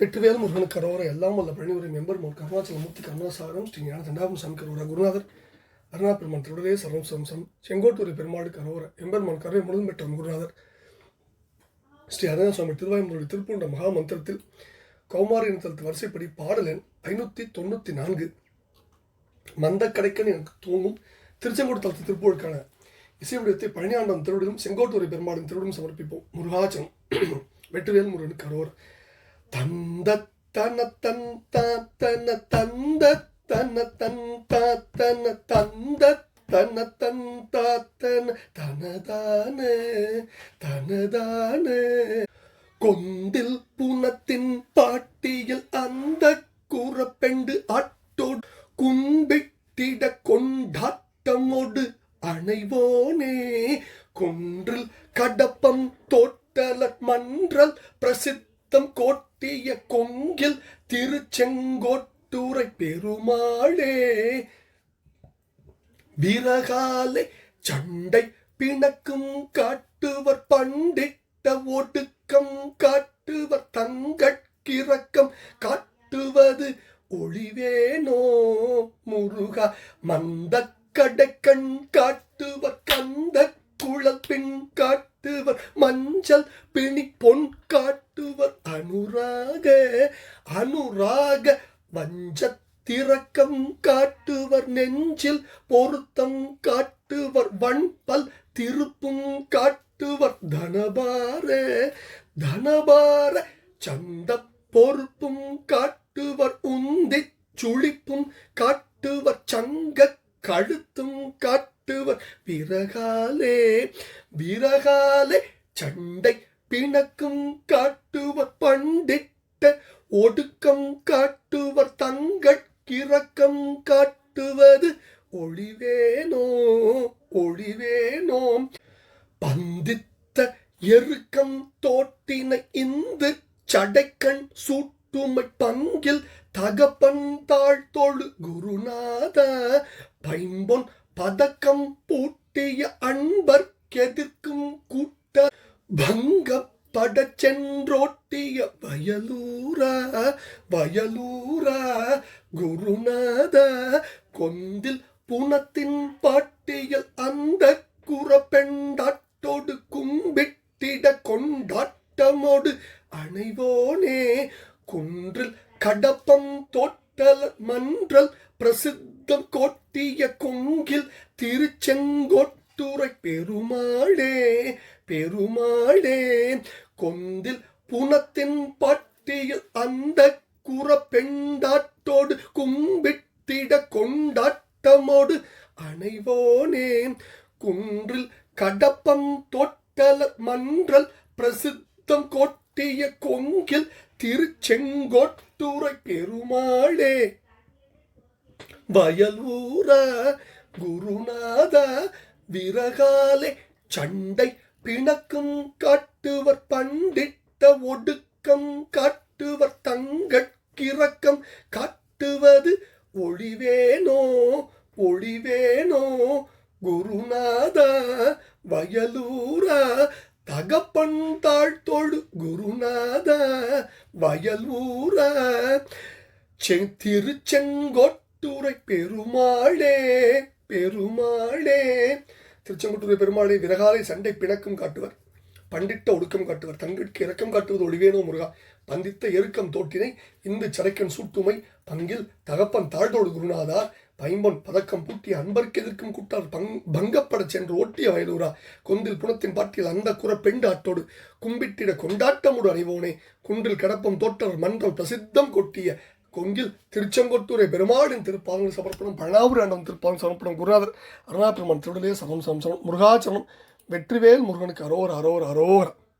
வெற்றிவேல் முருகன் கரோர எல்லாம் வல்ல பழனிவரை மெம்பர் மோன் கருணாச்சல மூர்த்தி கருணாசாரம் ஸ்ரீ ஞான தண்டாபம் சாமி கரோரா குருநாதர். அருணா பெருமான் திருடரே சரம் சம்சம் செங்கோட்டூர் செங்கோட்டூரி பெருமாடு கரோர எம்பெருமான் கரை முழுதும் பெற்ற குருநாதர். ஸ்ரீ அருணா சுவாமி திருவாயுமுருடைய திருப்பூண்ட மகா மந்திரத்தில் கௌமாரி இனத்தலத்து வரிசைப்படி பாடலன் ஐநூற்றி தொண்ணூற்றி நான்கு. மந்த கடைக்கன் எனக்கு தூங்கும் திருச்செங்கோடு தலத்து திருப்பூருக்கான இசை வடிவத்தை பழனியாண்டம் திருவிடும் செங்கோட்டூரை பெருமாளின் திருவிடும் சமர்ப்பிப்போம். முருகாச்சலம். வெற்றிவேல் முருகன் கரோர். தந்த தன தன் தன தந்த தன தன் தன தந்த தன தன் தன தனதான தனதான கொந்தில் புனத்தின் பாட்டியில் அந்த கூறப்பெண்டு அட்டோடு கும்பிட்டிட கொண்டாட்டமோடு அணைவோனே கொன்றில் கடப்பம் தோட்டல மன்றல் பிரசித்த பிரசித்தம் கோட்டிய கொங்கில் திருச்செங்கோட்டூரை பெருமாளே. விரகாலை சண்டை பிணக்கும் காட்டுவர் பண்டிட்ட ஒடுக்கம் காட்டுவர் தங்கட்கிறக்கம் காட்டுவது ஒளிவேனோ முருகா மந்த கடைக்கண் காட்டுவர் கந்த குழல் பின் காட்டுவர் மஞ்சள் பிணி பொன் காட்டுவர் அனுராக வஞ்சத்திறக்கம் காட்டுவர் நெஞ்சில் பொருத்தம் காட்டுவர் வண்பல் திருப்பும் காட்டுவர் தனபார. தனபார சந்த பொறுப்பும் காட்டுவர் உந்தி சுழிப்பும் காட்டுவர் சங்க கழுத்தும் காட்டுவர் விறகாலே. விறகாலே சண்டை பிணக்கும் காட்டுவர் பண்டிட் ஒடுக்கம் காட்டுவர் தங்கட்கிறக்கம் காட்டுவது ஒளிவேனோ ஒளிவேனோம் பந்தித்த எருக்கம் தோட்டின இந்து சடைக்கண் சூட்டுமை பங்கில் தகப்பன் தாழ்த்தொழு குருநாத. பைம்பொன் பதக்கம் பூட்டிய அன்பர்க்கெதிர்க்கும் கூட்ட பங்கப்பட படச்சென்றோட்டிய வயலூரா வயலூரா குருநாத கொந்தில் புனத்தின் பாட்டியல் அந்த குறப்பெண்டாட்டோடு கும்பிட்டிட கொண்டாட்டமோடு அணைவோனே. குன்றில் கடப்பம் தோட்டல் மன்றல் பிரசித்தம் கோட்டிய கொங்கில் திருச்செங்கோட்டுரை பெருமாளே பெருமாளே. கொந்தில் புனத்தின் பட்டியில் அந்த குறப்பெண்டாட்டோடு கும்பிட்டிட கொண்டாட்டமோடு அணைவோனே குன்றில் கடப்பம் தொட்டல மன்றல் பிரசித்தம் கொட்டிய கொங்கில் திருச்செங்கோட்டுரை பெருமாளே. வயலூரா குருநாத விரகாலே சண்டை பிணக்கும் காட்டு காட்டுவர் பண்டிட்ட ஒடுக்கம் காட்டுவர் தங்கட்கிறக்கம் காட்டுவது ஒளிவேனோ ஒளிவேனோ குருநாதா வயலூரா தகப்பன் தாழ்த்தொழு குருநாதா வயலூரா திருச்செங்கோட்டுரை பெருமாளே பெருமாளே. திருச்செங்கோட்டுரை பெருமாளே விரகாலை சண்டை பிணக்கும் காட்டுவர். பண்டிட்ட ஒடுக்கம் காட்டுவர் தங்கிற்கு இரக்கம் காட்டுவது ஒளிவேனோ முருகா. பந்தித்த எருக்கம் தோட்டினை இந்து சரைக்கன் சூட்டுமை பங்கில் தகப்பன் தாழ்தோடு குருநாதார். பைம்பொன் பதக்கம் பூட்டி அன்பர்க்கு எதிர்க்கும் கூட்டார் பங் பங்கப்படச் சென்று ஓட்டிய வயலூரா. கொந்தில் புனத்தின் பாட்டில் அந்த குற பெண்டு ஆட்டோடு கும்பிட்டிட கொண்டாட்டமுடு அறிவோனே குன்றில் கடப்பம் தோட்டர் மன்றம் பிரசித்தம் கொட்டிய கொங்கில் திருச்செங்கோட்டூரை பெருமாளின் திருப்பாதங்கள் சமர்ப்பணம் பழனாவூர் ஆண்டவன் திருப்பாதம் சமர்ப்பணம் குருநாதர் அருணாபெருமான் திருடலே சமம் சமம் சமம் முருகாச்சரணம். வெற்றிவேல் முருகனுக்கு அரோர் அரோர் அரோரா.